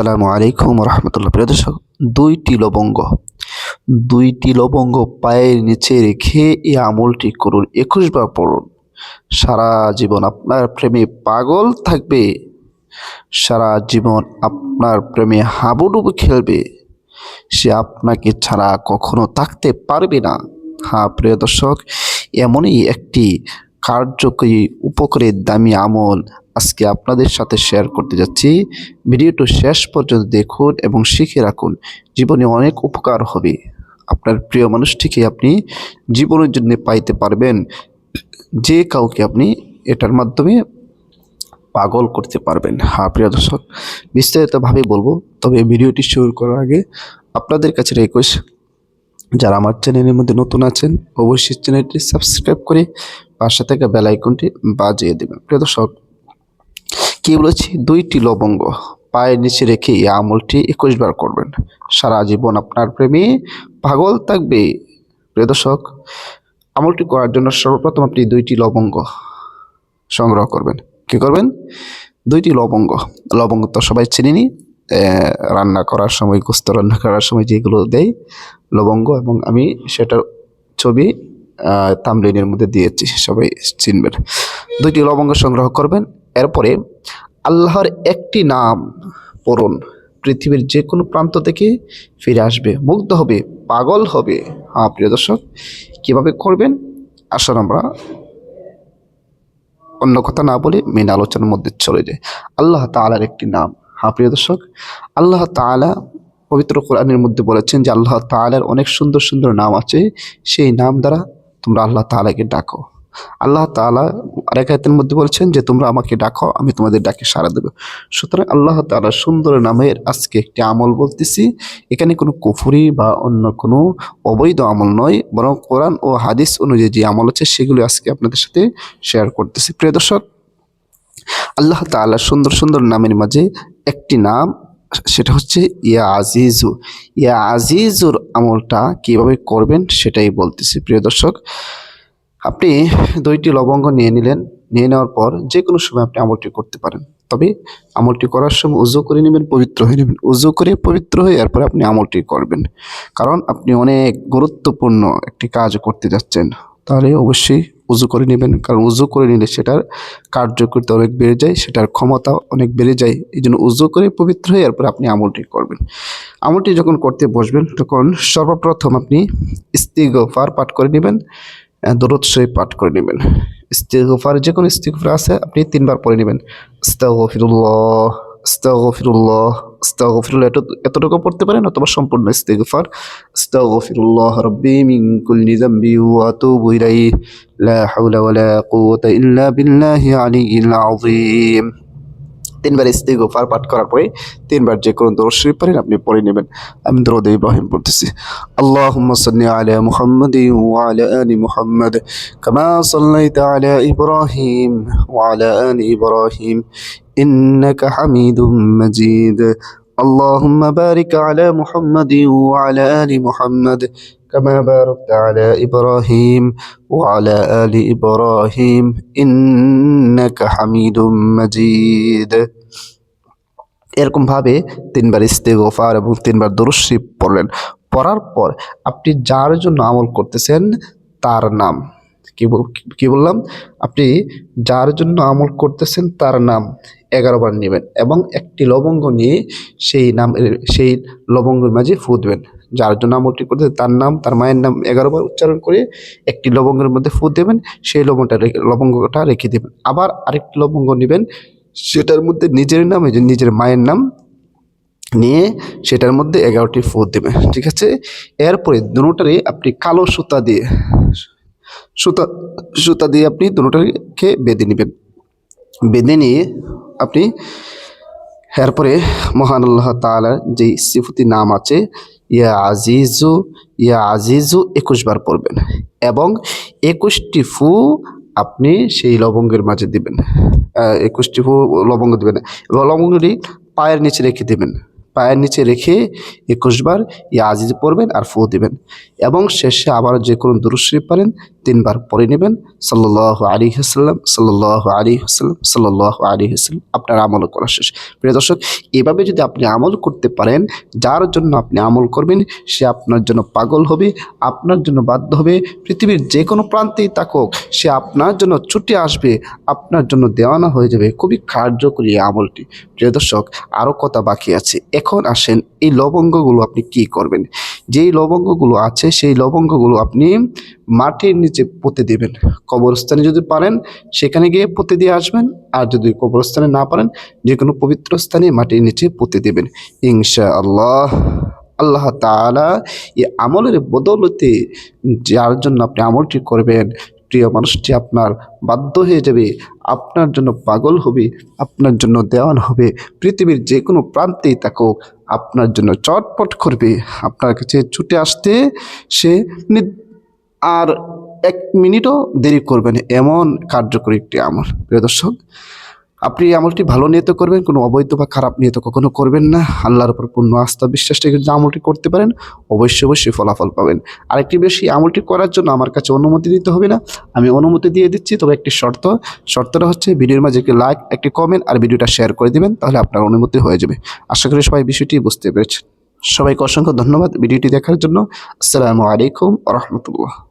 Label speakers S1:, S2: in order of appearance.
S1: আসসালামু আলাইকুম রহমতুল্লাহ। প্রিয় দর্শক, দুইটি লবঙ্গ দুইটি লবঙ্গ পায়ের নিচে রেখে এই আমলটি করুন একুশ বার পড়ুন। সারা জীবন আপনার প্রেমে পাগল থাকবে, সারা জীবন আপনার প্রেমে হাবুডুবু খেলবে, সে আপনাকে ছাড়া কখনো থাকতে পারবে না। হ্যাঁ প্রিয় দর্শক, এমনই একটি কার্যকরী, উপকারী, দামি আমল আজকে আপনাদের সাথে শেয়ার করতে যাচ্ছি। ভিডিওটি শেষ পর্যন্ত দেখুন এবং শিখে রাখুন। জীবনে অনেক উপকার হবে। আপনার প্রিয় মানুষটিকে আপনি জীবনের জন্য পাইতে পারবেন। যে কাউকে আপনি এটার মাধ্যমে পাগল করতে পারবেন। হ্যাঁ প্রিয় দর্শক, বিস্তারিতভাবে বলব। তবে ভিডিওটি শুরু করার আগে আপনাদের কাছে রিকোয়েস্ট যারা আমার চ্যানেলের মধ্যে নতুন আছেন, অবশ্যই চ্যানেলটি সাবস্ক্রাইব করে পাশে থেকে বেল আইকনটি বাজিয়ে দেবেন। প্রিয় দর্শক কি বলেছি? দুইটি লবঙ্গ। পায়ের নিচে রেখে এই আমলটি একুশ বার করবেন। সারা জীবন আপনার প্রেমে পাগল থাকবে। প্রিয় দর্শক, আমলটি করার জন্য সর্বপ্রথম আপনি দুইটি লবঙ্গ সংগ্রহ করবেন। কি করবেন? দুইটি লবঙ্গ। লবঙ্গ তো সবাই চিনিনি রান্না করার সময়, গোস্ত রান্না করার সময় যেগুলো দেয় লবঙ্গ এবং আমি সেটার ছবি তামলিনের মধ্যে দিয়েছি, সবাই চিনবেন। দুইটি লবঙ্গ সংগ্রহ করবেন। এরপরে আল্লাহর একটি নাম পড়ুন। পৃথিবীর যে কোনো প্রান্ত থেকে ফিরে আসবে, মুগ্ধ হবে, পাগল হবে। হ্যাঁ প্রিয় দর্শক, কীভাবে করবেন? আসুন আমরা অন্য কথা না বলে মেন আলোচনার মধ্যে চলে যায় আল্লাহ তালার একটি নাম। হ্যাঁ প্রিয় দর্শক, আল্লাহ তালা পবিত্র কোরআনের মধ্যে বলেছেন যে, আল্লাহ তালার অনেক সুন্দর সুন্দর নাম আছে। সেই নাম দ্বারা তোমরা আল্লাহ তালাকে ডাকো। আল্লাহ তালা আরেক আয়তের মধ্যে বলছেন যে, তোমরা আমাকে ডাকো, আমি তোমাদের ডাকে সাড়া দেবো। সুতরাং আল্লাহ তালা সুন্দর নামের আজকে একটি আমল বলতেছি। এখানে কোনো কুফুরি বা অন্য কোনো অবৈধ আমল নয়, বরং কোরআন ও হাদিস অনুযায়ী যে আমল আছে, সেগুলো আজকে আপনাদের সাথে শেয়ার করতেছি। প্রিয় দর্শক, আল্লাহ তালা সুন্দর সুন্দর নামের মাঝে একটি নাম, সেটা হচ্ছে ইয়া আজিজু। ইয়া আজিজুর আমলটা কীভাবে করবেন, সেটাই বলতেছি। প্রিয় দর্শক আপনি দুইটি লবঙ্গ নিয়ে নিলেন, নিয়ে নেওয়ার পর যে কোনো সময় আপনি আমলটি করতে পারেন। তবে আমলটি করার সময় উজু করে নেবেন, পবিত্র হয়ে নেবেন। উজু করে পবিত্র হয়ে এরপরে আপনি আমলটি করবেন। কারণ আপনি অনেক গুরুত্বপূর্ণ একটি কাজ করতে যাচ্ছেন। তাহলে অবশ্যই উজু করে নেবেন। কারণ উজু করে নিলে সেটার কার্যকরিতা অনেক বেড়ে যায়, সেটার ক্ষমতা অনেক বেড়ে যায়। এই জন্য উজু করে পবিত্র হয়ে এরপরে আপনি আমলটি করবেন। আমলটি যখন করতে বসবেন, তখন সর্বপ্রথম আপনি ইস্তিগফার পাঠ করে নেবেন। দরদ শরীফ পাঠ করে নেবেন। ইস্তিগফার যে কোনো ইস্তিগফার আছে, আপনি তিনবার পড়ে নেবেন। আস্তাগফিরুল্লাহ আস্তাগফিরুল্লাহ আস্তাগফিরুল্লাহ এত, এতটুকু পড়তে পারেন অথবা সম্পূর্ণ ইস্তিগফার। আস্তাগফিরুল্লাহ রাব্বি মিন কুল্লি যামবি ওয়া আতুবু ইলাইহি, লা হাওলা ওয়ালা কুওয়াতা ইল্লা বিল্লাহি আলিয়্যিল আযীম। তিনবার ইস্তিগফার পাঠ করার পরে তিনবার যে কোনো দরুদ শরীফ পারেন আপনি পড়ে নেবেন আমি দরুদ ইব্রাহিম পড়তেছি আল্লাহুম্মা সাল্লি আলা মুহাম্মাদি ওয়া আলা আলি মুহাম্মাদ কামা সাল্লাইতা আলা ইব্রাহিম ওয়া আলা আলি ইব্রাহিম ইন্নাকা হামিদুম মাজিদ اللهم بارك على محمد وعلى آل محمد كما باركت على إبراهيم وعلى آل إبراهيم إنك حميد مجيد এরকম ভাবে তিনবার ইস্তেগফার এবং তিনবার দরুশ্রী পড়লেন পড়ার পর আপনি যার জন্য আমল করতেছেন তার নাম কি কি বললাম আপনি যার জন্য আমল করতেছেন তার নাম এগারো বার নেবেন এবং একটি লবঙ্গ নিয়ে সেই নাম সেই লবঙ্গের মাঝে ফু দেবেন যার জন্য আমলটি করতে তার নাম, তার মায়ের নাম এগারো বার উচ্চারণ করে একটি লবঙ্গের মধ্যে ফু দেবেন, সেই লবঙ্গটা লবঙ্গটা রেখে দেবেন। আবার আরেকটি লবঙ্গ নেবেন, সেটার মধ্যে নিজের নাম নিজের মায়ের নাম নিয়ে সেটার মধ্যে এগারোটি ফু দেবেন, ঠিক আছে? এরপরে দুটারে আপনি কালো সুতা দিয়ে, সুতা সুতা দিয়ে আপনি দুটাকে বেঁধে নেবেন। বেঁধে নিয়ে আপনি, এরপরে মহান আল্লাহ তালার যে সিফতি নাম আছে ইয়া আজিজু ইয়া আজিজু একুশ বার পড়বেন এবং একুশটি ফু আপনি সেই লবঙ্গের মাঝে দিবেন। একুশটি ফু লবঙ্গ দিবেন এবং লবঙ্গটি পায়ের নিচে রেখে দেবেন। পায়ের নিচে রেখে একুশবার ইয়া আজিজ পড়বেন আর ফু দিবেন। এবং শেষে আবার যে কোনো দুরুশ্রী পারেন তিনবার পড়ে নেবেন। সাল্লাহ আলী হাসাল্লাম সাল্লাহ আলী হাসাল্লাম সাল্লাহ আলী হাসাল্লাম আপনার আমল করা শেষ। প্রিয় দর্শক, এভাবে যদি আপনি আমল করতে পারেন, যার জন্য আপনি আমল করবেন, সে আপনার জন্য পাগল হবে, আপনার জন্য বাধ্য হবে। পৃথিবীর যে কোনো প্রান্তেই থাকুক সে আপনার জন্য ছুটে আসবে, আপনার জন্য দেওয়ানা হয়ে যাবে। খুবই কার্যকরী আমলটি। প্রিয় দর্শক আরও কথা বাকি আছে। এখন আসেন এই লবঙ্গগুলো আপনি কি করবেন? যেই লবঙ্গগুলো আছে, সেই লবঙ্গগুলো আপনি মাটির নিচে পুঁতে দেবেন। কবরস্থানে যদি পারেন, সেখানে গিয়ে পুঁতে দিয়ে আসবেন। আর যদি কবরস্থানে না পারেন যে কোনো পবিত্র স্থানে মাটির নিচে পুঁতে দেবেন। ইনশা আল্লাহ আল্লাহ তাআলা এই আমলের বদলতে যার জন্য আপনি আমলটি করবেন প্রিয় মানুষটি আপনার বাধ্য হয়ে যাবে, আপনার জন্য পাগল হবে, আপনার জন্য দেওয়ান হবে। পৃথিবীর যে কোনো প্রান্তেই তাকে আপনার জন্য চটপট করবে। আপনার কাছে ছুটে আসতে সে আর এক মিনিটও দেরি করবেন এমন কার্যকরী একটি আমল। প্রিয় দর্শক আপনি আমলটি ভালো নিয়ত করবেন, কোনো অবৈধ বা খারাপ নিয়ত কখনো করবেন না। আল্লাহর উপর পূর্ণ আস্থা বিশ্বাস রেখে যে আমলটি করতে পারেন, অবশ্যই অবশ্যই ফলাফল পাবেন। আরেকটি বেশি আমলটি করার জন্য আমার কাছে অনুমতি দিতে হবে না। আমি অনুমতি দিয়ে দিচ্ছি, তবে একটি শর্ত। শর্তটা হচ্ছে, ভিডিওর মাঝে একটি লাইক, একটি কমেন্ট আর ভিডিওটা শেয়ার করে দিবেন, তাহলে আপনার অনুমতি হয়ে যাবে। আশা করি সবাই বিষয়টি বুঝতে পেরেছেন। সবাইকে অসংখ্য ধন্যবাদ ভিডিওটি দেখার জন্য। আসসালামু আলাইকুম রহমতুল্লাহ।